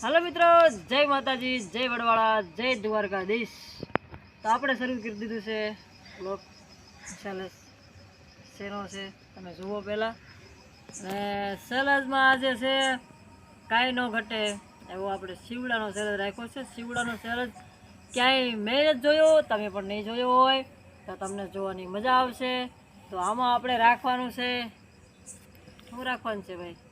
હાલો મિત્રો, જય માતાજી, જય વડવાળા, જય દ્વારકાધીશ. તો આપણે શરૂ કરી દીધું છે બ્લોક સેલસ શેનો છે તમે જુઓ પહેલાં. અને સેલસમાં આજે છે કાંઈ ન ઘટે એવો આપણે શિવડાનો સેલસ રાખ્યો છે. શિવડાનો સેલસ ક્યાંય મેં જ જોયો, તમે પણ નહીં જોયો હોય તો તમને જોવાની મજા આવશે. તો આમાં આપણે રાખવાનું છે. શું રાખવાનું છે ભાઈ?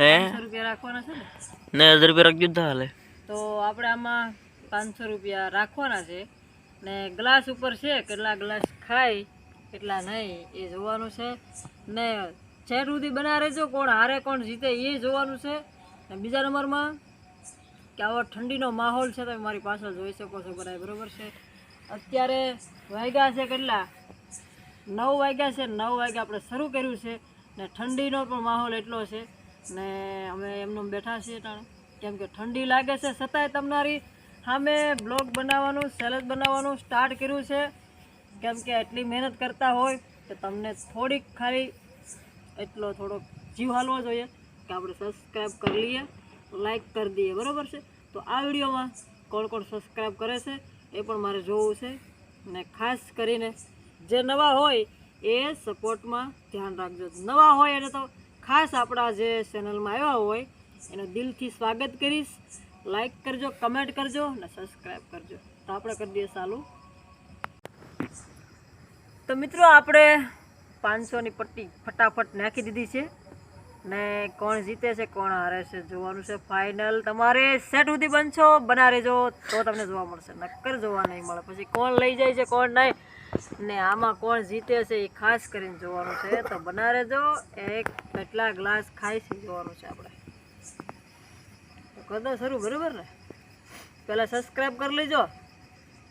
હે? રૂપિયા રાખવાના છે ને? ને હજાર રૂપિયા રાખજો તો હાલે તો આપણે આમાં પાંચસો રૂપિયા રાખવાના છે. ને ગ્લાસ ઉપર છે કેટલા ગ્લાસ ખાય કેટલા નહીં એ જોવાનું છે. ને છેટ સુધી બના રહેજો કોણ હારે કોણ જીતે એ જોવાનું છે. ને બીજા નંબરમાં કે આવો ઠંડીનો માહોલ છે તમે મારી પાછળ જોઈ શકો છો બધા બરોબર છે. અત્યારે વાગ્યા છે કેટલા? નવ વાગ્યા છે નવ વાગ્યા આપણે શરૂ કર્યું છે. ને ઠંડીનો પણ માહોલ એટલો છે. ને અમે એમનું બેઠા છીએ ટાણે કેમ કે ઠંડી લાગે છે. છતાંય તમારી સામે બ્લોગ બનાવવાનું સેલેજ બનાવવાનું સ્ટાર્ટ કર્યું છે. કેમ કે એટલી મહેનત કરતા હોય તો તમને થોડીક ખાલી એટલો થોડોક જીવ હાલવો જોઈએ કે આપણે સબસ્ક્રાઈબ કરી લઈએ લાઈક કરી દઈએ. બરાબર છે? તો આ વિડીયોમાં કોણ કોણ સબસ્ક્રાઈબ કરે છે એ પણ મારે જોવું છે ને ખાસ કરીને જે નવા હોય એ સપોર્ટમાં ધ્યાન રાખજો. નવા હોય એને તો ખાસ આપણા જે ચેનલમાં આવ્યા હોય, એનું દિલથી સ્વાગત કરીશ. લાઈક કરજો કમેન્ટ કરજો અને સબસ્ક્રાઈબ કરજો. તો આપણે કરી દઈએ ચાલુ. તો મિત્રો, આપણે પાંચસોની પટ્ટી ફટાફટ નાખી દીધી છે ને કોણ જીતે છે, કોણ હારે છે, જોવાનું છે ફાઇનલ તમારે સેટ સુધી બનશો બના રહેજો તો તમને જોવા મળશે. નક્કર જોવા નહીં મળે. પછી કોણ લઈ જાય છે, કોણ નહીં ને આમાં કોણ જીતે છે એ ખાસ કરીને જોવાનું છે. તો બના રહેજો એક કેટલા ગ્લાસ ખાય છે જોવાનું છે આપણે. તો કરી શરૂ બરાબર ને? પહેલાં સબસ્ક્રાઈબ કરી લેજો.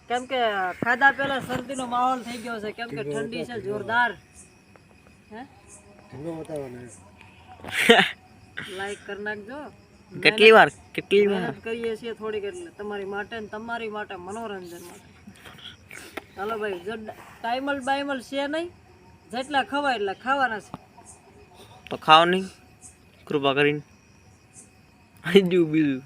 કેમ કે ખાધા પહેલાં શરદીનો માહોલ થઈ ગયો છે. કેમ કે ઠંડી છે જોરદાર. હે? લાઈક કરી નાખજો. કેટલી વાર કેટલી વાર? મહેનત કરીએ છીએ થોડીક એટલે તમારી માટે તમારી માટે મનોરંજન માટે. ચાલો ભાઈ જો ટાઈમલ બાઈમલ છે નહીં. જેટલા ખવાય એટલા ખાવાના છે. તો ખાવ નહીં કૃપા કરીને. બીજું બીજું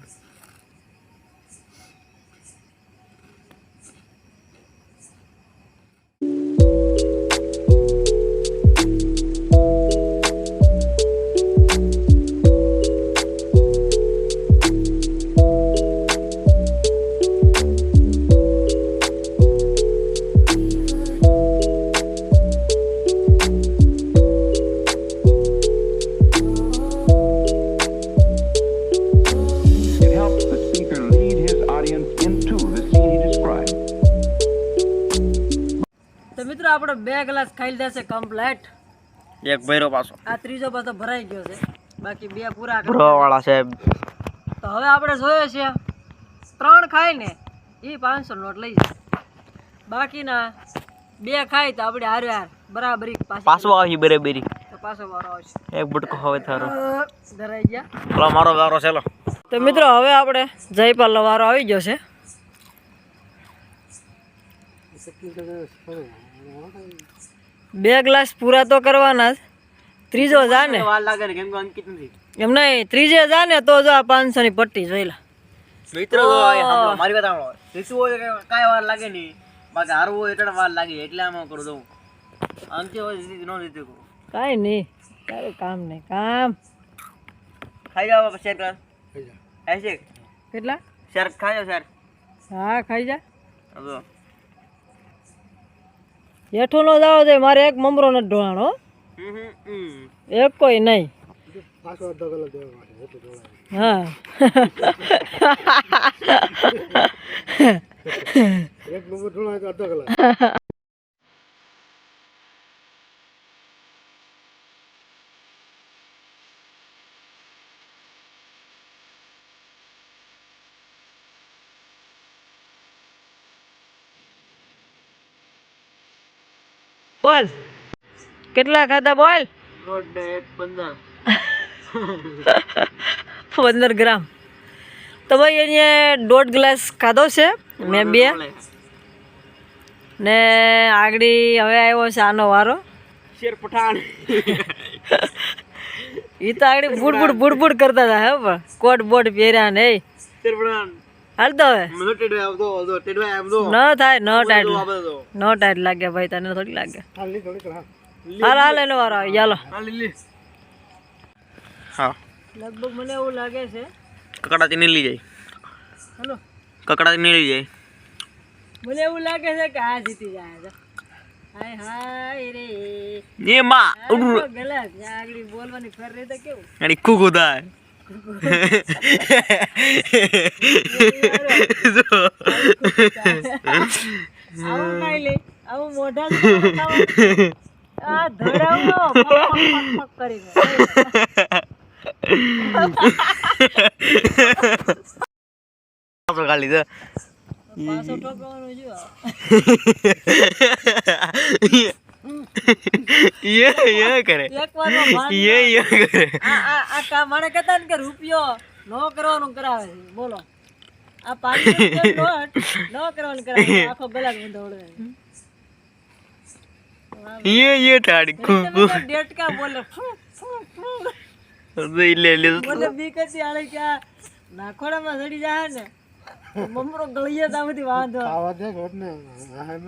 આપણે બે ગ્લાસ ખાઈ લીધા છે કમ્પ્લેટ એક ભૈરો પાછો. આ ત્રીજો પાછો ભરાઈ ગયો છે. બાકી બે પૂરા વાળા છે તો હવે આપણે જોઈએ છે ત્રણ ખાય ને એ પાંચસો નોટ લઈ જાય બાકીના બે ખાય તો આપણે હાર હાર બરાબરી પાછી આવી બરાબરી. પાછો વારો આવશે. એક બટકો હવે થારો ધરાઈ ગયા. મારો વારો છે લો. તો મિત્રો હવે આપણે જયપાલનો વારો આવી ગયો છે. બે ગ્લાસ પૂરા તો કરવાના જ. ત્રીજો જા ને વાર લાગે ને કેમ કે અંકિત નથી. એમ નહીં ત્રીજે જા ને તો જો આ પાંચસો ની પટ્ટી જોઈ લે. મિત્રો મારી વાત સાંભળો જીતવું હોય કાંઈ વાર લાગે નહીં બાકી હારવું હોય એટલે વાર લાગે એટલે આમાં કરું દઉં અંતે હોય જીતી ન જીતી કહું કાંઈ નહીં તારું કામ નહીં કામ. ખાઈ જાવ શેર કર. ખાઈ કેટલા? શેર ખાઈ જાવ શેર. હા ખાઈ જા. હેઠું નો જાવ છે મારે એક મમરો નથી ઢોળાણો એક કોઈ નહીં. હા. બોલ. કેટલા ખાધા બોલ? પંદર. ગ્રામ. તો ભાઈ અહીંયા દોઢ ગ્લાસ ખાધો છે મેં બે. ને આગળ હવે આવ્યો છે આનો વારો. શેર પઠાણ. એ તો આગળ બુડ બુડ બુડ બુડ કરતા હતા હે પણ. કોટ બોટ પહેર્યા ને શેર પણ હાલ તો હવે. ન થાય ન ટાઈટ ન ટાઈટ લાગે ભાઈ તને થોડી લાગે. હાલ હાલ એનો વારો આવી. ચાલો હા લગભગ મને એવું લાગે છે. કકડાથી નીલી જાય. હેલો. કકડાથી નીલી જાય. મને એવું લાગે છે કે આ જીતી જાય છે. હાય હાય રે. એ માં ગલત આગળ બોલવાની ફેર રહી તો કેવું? અને કુકુ ખાલી તો પાછો ઠોકવાનું જો યે યે કરે. યે યે કરે. આ આ કા મને કહેતા ને કે રૂપિયો નો કરવાનું કરાવે બોલો. આ પાણી નો કરવાનું કરાવે આખો ગલા દોડે યે યે ટાડી કુ ડેટકા બોલે. લે લે. બોલે બીકતી આળે કે નાખોડામાં સડી જાય ને મમરો ગળીએ તાવથી વાંધો આવા. દે ઘટને હા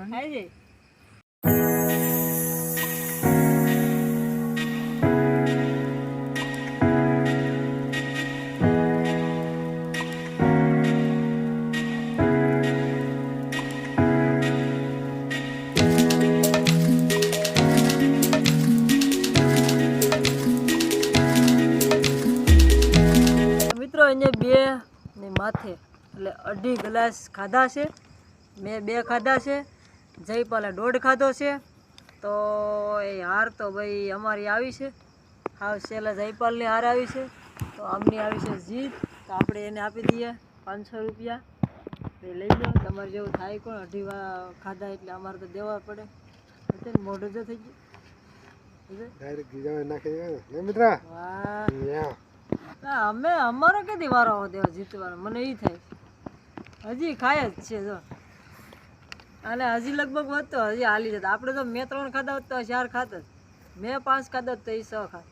માથે એટલે અઢી ગ્લાસ ખાધા છે. મેં બે ખાધા છે. જયપાલે દોઢ ખાધો છે. તો એ હાર તો ભાઈ અમારી આવી છે. હાવ છેલ્લે જયપાલની હાર આવી છે. તો આમની આવી છે જીત. તો આપણે એને આપી દઈએ પાંચસો રૂપિયા. એ લઈ લો. તમારે જેવું થાય કોણ. અઢી ખાધા એટલે અમારે તો દેવા પડે. મોઢું જો થઈ ગયું. વાહ. ના, અમે અમારો કેદી વારો દેવા જીતવાનો? મને એ થાય. હજી ખાય જ છે, જો. અને હજી લગભગ વધતો, હજી હાલી જતા. આપણે તો મેં ત્રણ ખાધા હોત તો ચાર ખાતા મેં પાંચ ખાધા તો એ છ ખાત.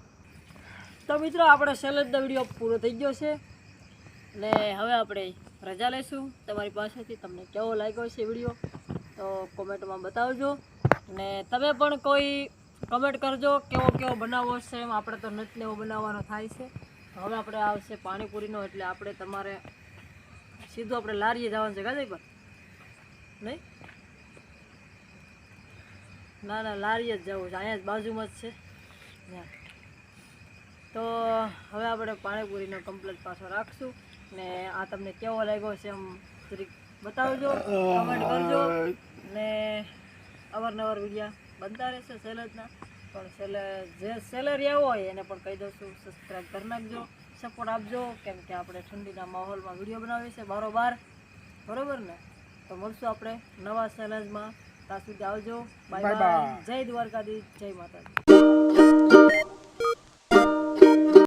તો મિત્રો, આપણે સેલેડનો વીડિયો પૂરો થઈ ગયો છે. ને હવે આપણે રજા લઈશું. તમારી પાસેથી તમને કેવો લાગ્યો છે વીડિયો તો કોમેન્ટમાં બતાવજો. ને તમે પણ કોઈ કમેન્ટ કરજો કેવો કેવો બનાવવો છે એમ. આપણે તો નથી એવો બનાવવાનો થાય છે. હવે આપણે આવશે પાણીપુરીનો, એટલે આપણે તમારે સીધું આપણે લારીએ જવાનું છે ગાજે પર નહીં? ના ના, લારીએ જ જવું છે. અહીંયા જ બાજુમાં જ છે. તો હવે આપણે પાણીપુરીનો કમ્પ્લેટ પાછો રાખશું. ને આ તમને કેવો લાગ્યો છે એમ જરીક બતાવજો કમેન્ટ કરજો. ને અવારનવાર વિડીયા બનતા રહેશે સેલેજના પણ સેલે જે સેલેરી આવો હોય એને પણ કહી દઉં છું સબસ્ક્રાઈબ કરી નાખજો સપોર્ટ આપજો કેમ કે આપણે ઠંડીના માહોલમાં વીડિયો બનાવીએ છીએ બારોબાર બરોબર ને? તો મળશું આપણે નવા સેલેજમાં. ત્યાં સુધી આવજો. બાય બાય જય દ્વારકાધીશ જય માતાજી.